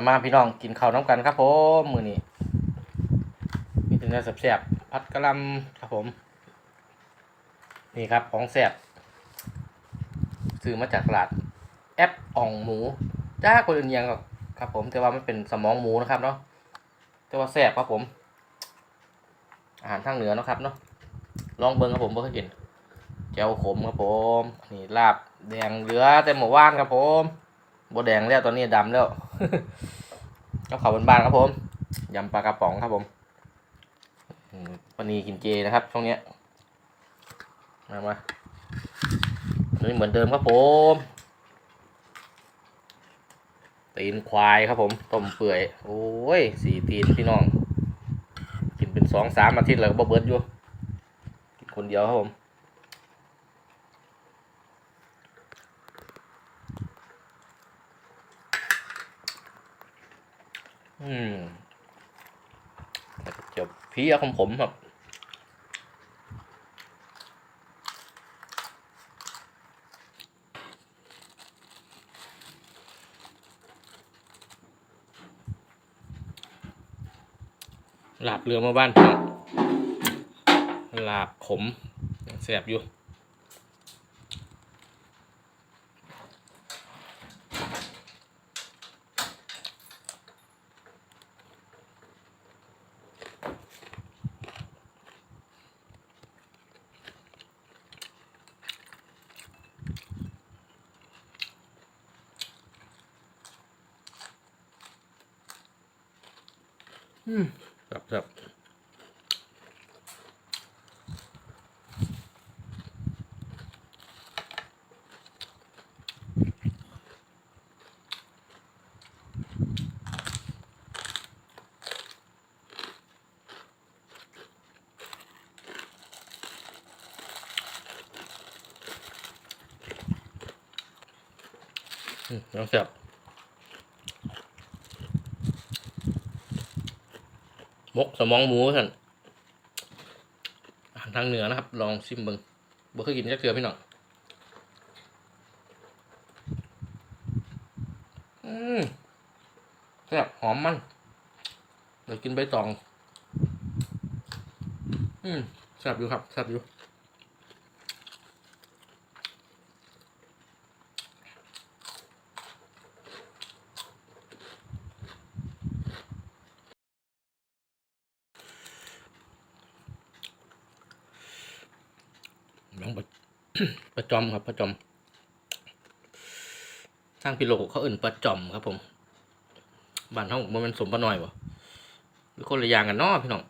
มามาพี่น้องกินข้าวน้ำกันครับผมมือนี้มีแต่เนื้อแซ่บๆพัดกระลำครับผม นี่ครับของแซ่บซื้อมาจากตลาดแอปอ่องหมูจ้าคนอื่นยังกครับผมแต่ว่ามันเป็นสมองหมูนะครับเนาะแต่ว่าแซ่บครับผม อาหารทางเหนือนะครับเนาะลองเบิ้งครับผมเบิ้งให้กินแจ่วขมครับผม นี่ลาบแดงเหลือแต่หมูว่านครับผม โบแดงแล้วตอนนี้ดำแล้วก็เขาบ้านๆครับผมยำปลากระป๋องครับผมวันนี้กินเจนะครับช่วงเนี้ยมามาอันนี่เหมือนเดิมครับผมตีนควายครับผมต้มเปื่อยโอ้ยสี่ตีนพี่น้อง กินเป็นสองสามอาทิตย์แล้วก็บเบิร์ดอยู่กินคนเดียวครับผม อืมแล้วก็จะพี้ยของผมครับลาบเรือมาบ้านพี่น้องลาบขมแสบอยู่ ครับครับอืมน้องเสียบ มกสมองหมูท่านอาหารทางเหนือนะครับ ลองชิมเบิงบ่เคยกินจักเทือพี่น้องอืมแซ่บหอมมันเดี๋ยวกินใบตอง อืมแซ่บอยู่ครับแซ่บอยู่ น้องประจอมครับประจอมสร้างพิโลกเขาเอื่นประจอมครับผมบ้านเฮาบ่แมันสมปะหน่อยวะหรือคนละอย่างกันเนาะพี่น้อง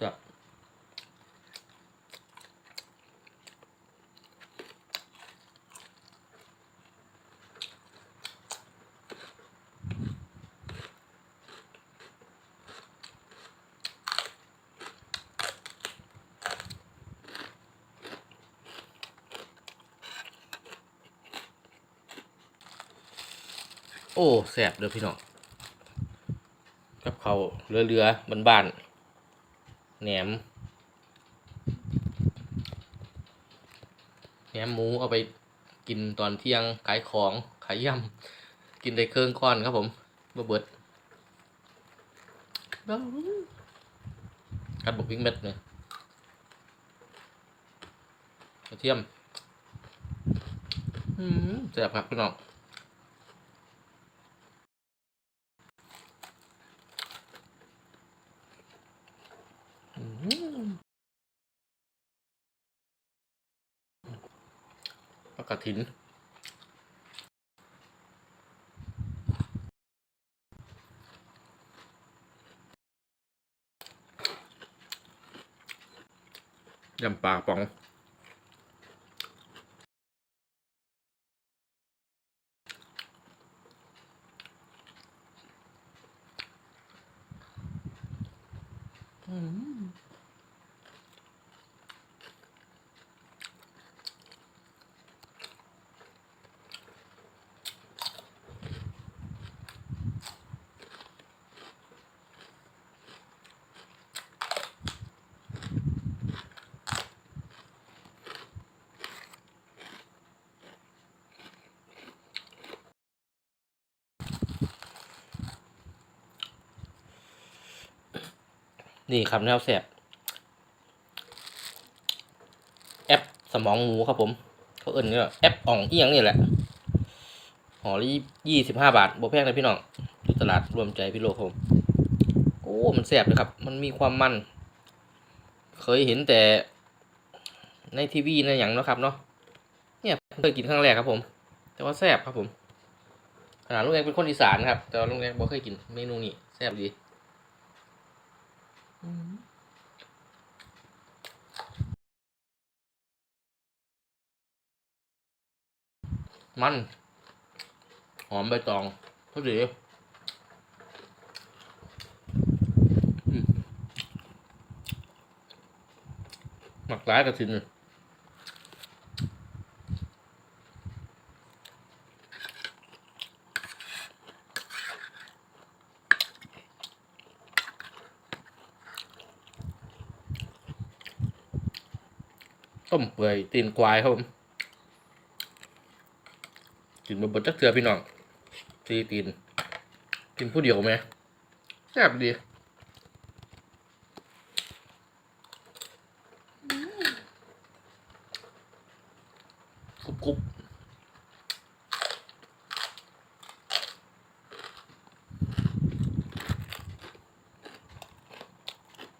จ้ะ โอ้แสบเลยพี่น้องกับเขาเรือเรือบ้านบ้านๆแหนมแหนมหมูเอาไปกินตอนเที่ยงขายของขายยำกินได้เครื่องก้อนครับผมบ่เบิดกัดบุกวิ่งเม็ดเนี่ยกระเทียมอืมแสบครับพี่น้อง อืม ปลากระถินยำปลาป๋องอืม นี่ครับแนวแสบแอปสมองหมูครับผมเขาเอิ้นนี่ยแอปอ่องอีหยังนี่แหละห่อละยี่สิบห้าบาทบ่แพงเลยพี่น้องที่ตลาดรวมใจพี่โลครับผมโอ้มันแสบเลยครับ มันมีความมัน เคยเห็นแต่ในทีวีในอย่างนะครับเนาะเนี่ยเคยกินครั้งแรกครับผม แต่ว่าแซ่บครับผมขนาดลุงแดงเป็นคนอีสานครับ แต่ว่าลุงแดงบ่เคยกินเมนูนี้แซ่บดี มัน หอมใบตองพอดีหมักร้ายกระถินต้มเปื่อยตีนควายครับผม นบนบนจักเถือพี่น้องตีตีน กินผู้เดียวไหมแซ่บดีกรุบกรุบ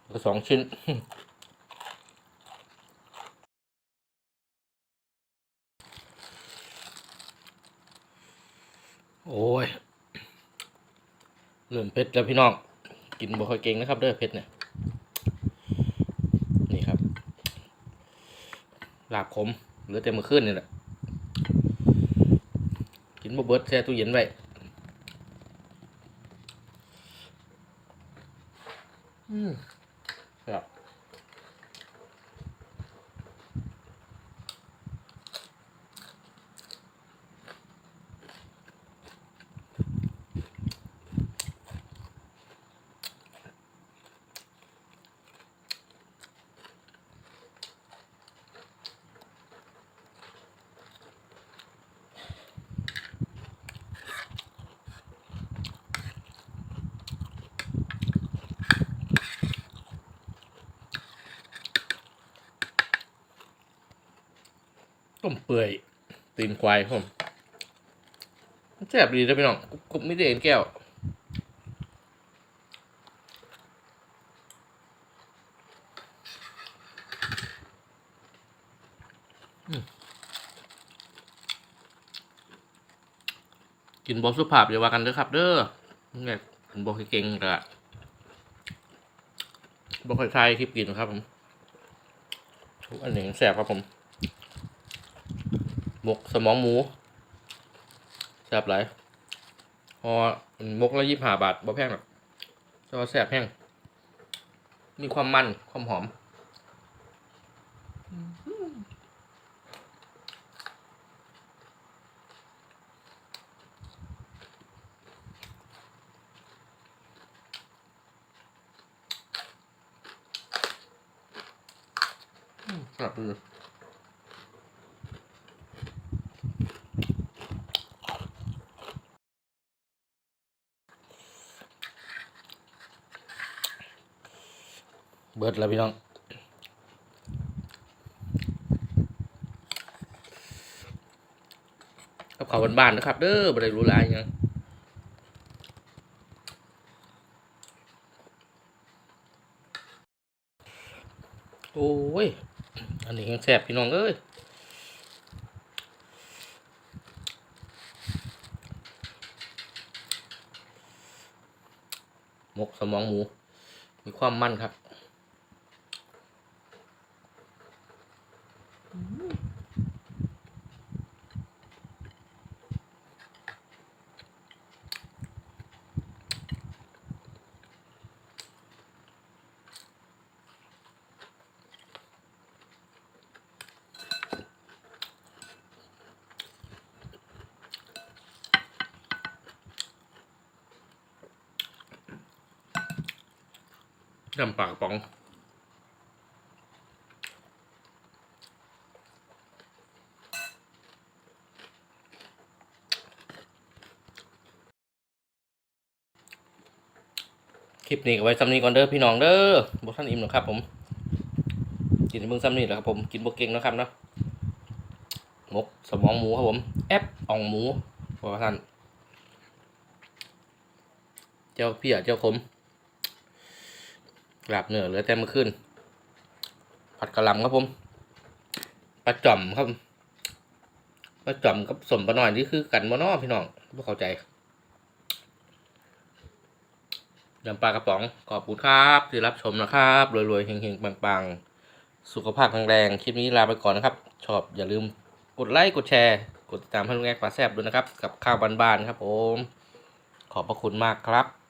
แล้วก็สองชิ้น โอ้ยเริ่มเผ็ดแล้วพี่น้อง กินบ่ค่อยเก่งนะครับเด้อเผ็ดเนี่ย นี่ครับลาบขมเหลือแต่มือขึ้นนี่แหละ กินบ่เบิดแช่ตู้เย็นไว้อืม เปื่อยตีนควายผมแซ่บดีนะพี่น้องกรุบไม่ได้เอ็นแก้วกินบอสุภาพอย่าว่ากันเด้อครับ เด้อเนี่ยกินบอเก่งกะบอค่อยใช้คลิปกินครับผมอันนี้แสบครับผม หมกสมองหมูแซ่บหลายพอมกละยี่ห้าบาทบ่แพงหรอกแต่ว่าแซ่บแห้งมีความมันความหอมกลับ เบิดแล้วพี่น้องกับเขาบ้านๆนะครับ เด้อบ่ได้รู้ลายยังโอ้ย อันนี้ยังแซ่บพี่น้องเอ้ยมกสมองหมู มีความมันครับ ดำปากป๋อง คลิปนี้ก็ไว้ซ้ำนี้ก่อนเด้อพี่น้องเด้อบท่านอิ่มหรอครับ ผม กินเบิ่งซ้ำนี้แหละครับผม กินบวเก่งนะครับเนาะงกสมองหมูครับผม แอปอ่องหมูว่าท่าน เจ้าเพี่อะเจ้าคม กลับเนื้อเหลือแต่เมื่อคืนผัดกะหล่ำครับผมปลาจ่อมครับปลาจ่อมกับสมปลาหน่อยนี่คือกันบ่เนอพี่น้องบ่เข้าใจยำปลากระป๋องขอบคุณครับที่รับชมนะครับรวยๆเฮงๆปังๆ สุขภาพแข็งแรงคลิปนี้ลาไปก่อนนะครับ ชอบอย่าลืมกดไลค์กดแชร์ กดติดตามให้ลุงแอกปลาแซบด้วยนะครับ กับข้าวบ้านๆครับผม ขอบพระคุณมากครับ